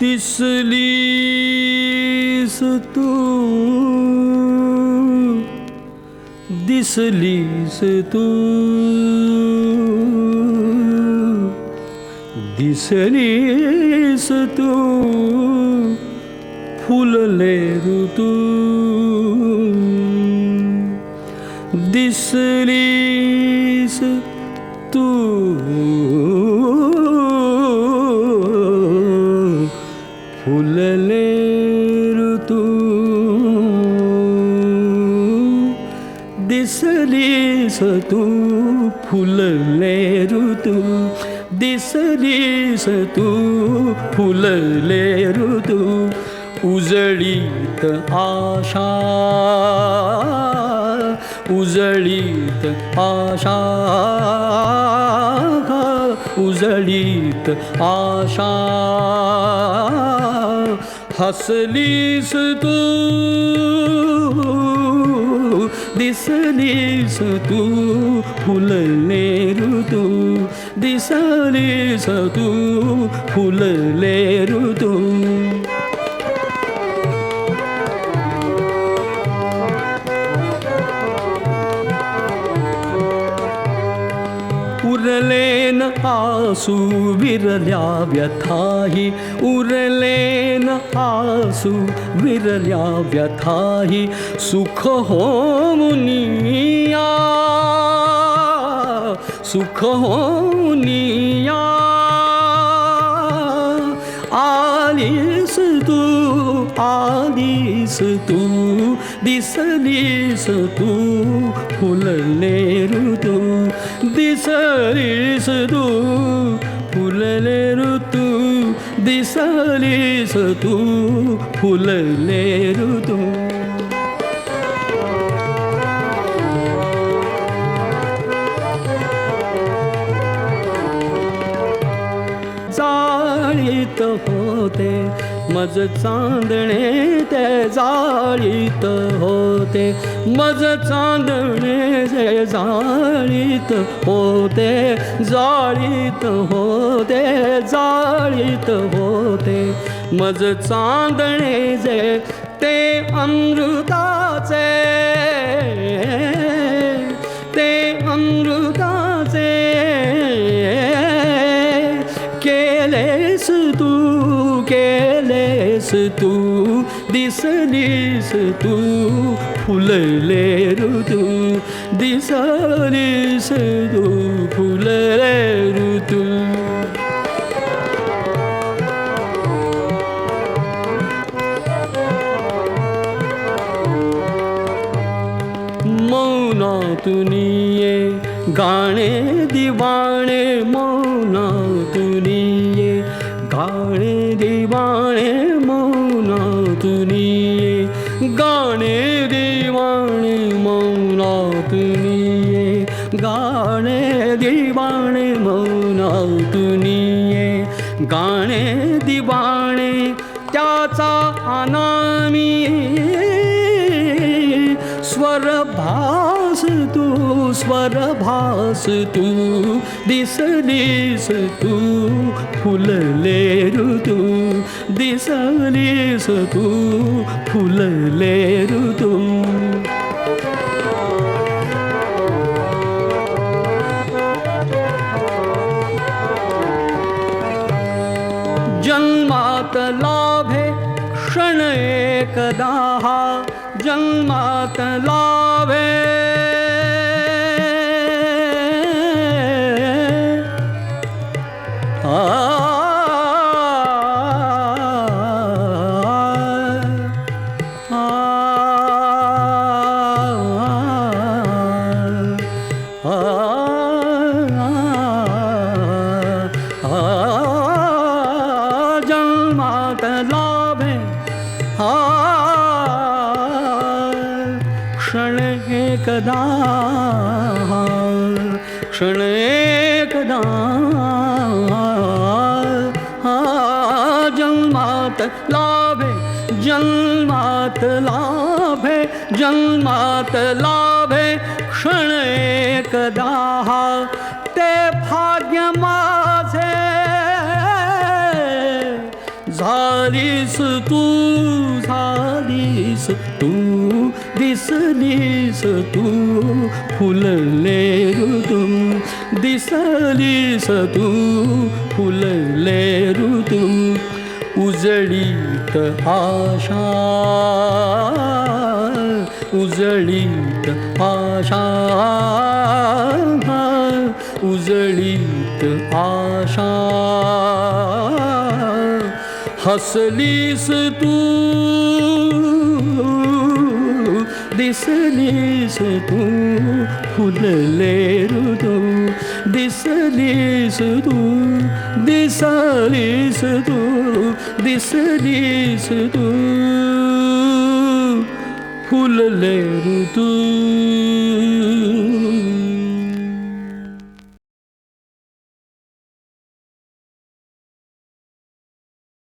दिसलीस तू दिसलीस तू दिसलीस तू फुलले ऋतू दिसलीस तू दिसलीस तू फुलले ऋतू दिसलीस तू फुलले ऋतू उजळीत आशा उजळीत आशा। उजळीत आशा। हसलीस तू ದಿಸಲೇಸತು ಹುಲಲೇರುದು ದಿಸಲೇಸತು ಹುಲಲೇರುದು उरलेन आसू विरल्या व्यथाही उरलेन आसू विरल्या व्यथाही सुख हो मुनिया सुख हो मुनिया ಆಲಿಸು ಆಲಿಸು ದಿಸಲಿಸು ಹುಲನೇರುತು ದಿಸಲಿಸು ಹುಲನೇರುತು ದಿಸಲಿಸು ಹುಲನೇರುತು जाळीत होते. मज चांदणे ते जाळीत होते. मज चांदणे जे जाळीत होते. जाळीत होते जाळीत होते. मज चांदणे जे ते अमृताचे केलेस तू केलेस तू ऋतू दिसलीस तू फुलले ऋतू। मौनातुनिये काळे दिवाणे मौनात निये गाणे देवाणे मौनात गाणे दिवाणे मौनात निये गाणे दिवाणे त्याचा अनामी स्वरभा तू स्वर भास तू दिसलीस तू। फुलले ऋतू दिसलीस तू फुलले ऋतू जन्मात लाभे क्षण एकदा जन्मात लाभे एकदा क्षण एकदा हा जन्मात लाभे जन्मात लाभे जन्मात लाभे क्षण एकदा ते भाग्य माझे। झालीस तू झालीस तू दिसलीस तू फुलले ऋतू दिसलीस तू फुलले ऋतू उजळीत आशा उजळीत आशा. उजळीत आशा. हसलीस तू ದಿಸಲಿಸುದು ಹುದಲೇರುದು ದಿಸಲಿಸುದು ದಿಸಲಿಸುದು ದಿಸಲಿಸುದು ಹುಲಲೇರುದು